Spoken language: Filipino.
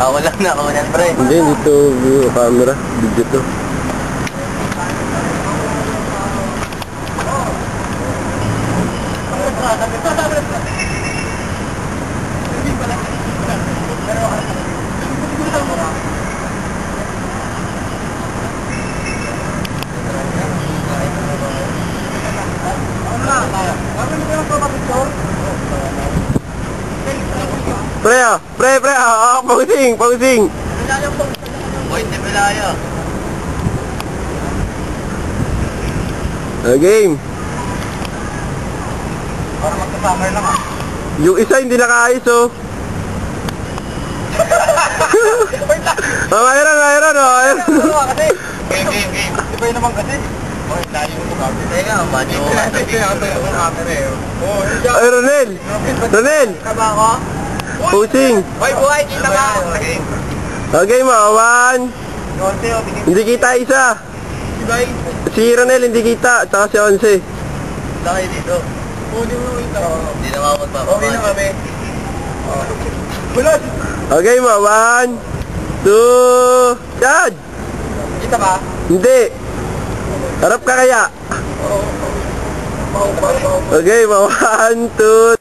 Ako lang na, ako yan, pre. Hindi, dito view camera. Video to. Pre ah, pre, pre ah, ah, pausing, pausing. Boy, di Bilaya. Ah, game. Para magka-summer lang ah. Yung isa hindi nakaayos oh. oh, mayroon, mayroon, oh, mayroon. kasi. Game, game, game. Di ba yun naman kasi? Boy, layo mo kami. Teka, ko ko camera eh. Oh, Ay, Ronel! Ronel! Kaba ako? Pusing! Hoy, buhay, kita ka! Okay mo, one. Oh. Hindi kita isa. Si Ronel hindi kita, tsaka si Onse. Laki dito. Pwede mo kita. Hindi na magpapamahal. Okay na kami. Bulas! Okay mo, one, two, yan! Kita ba? Hindi. Harap ka kaya. Okay mo, one, two,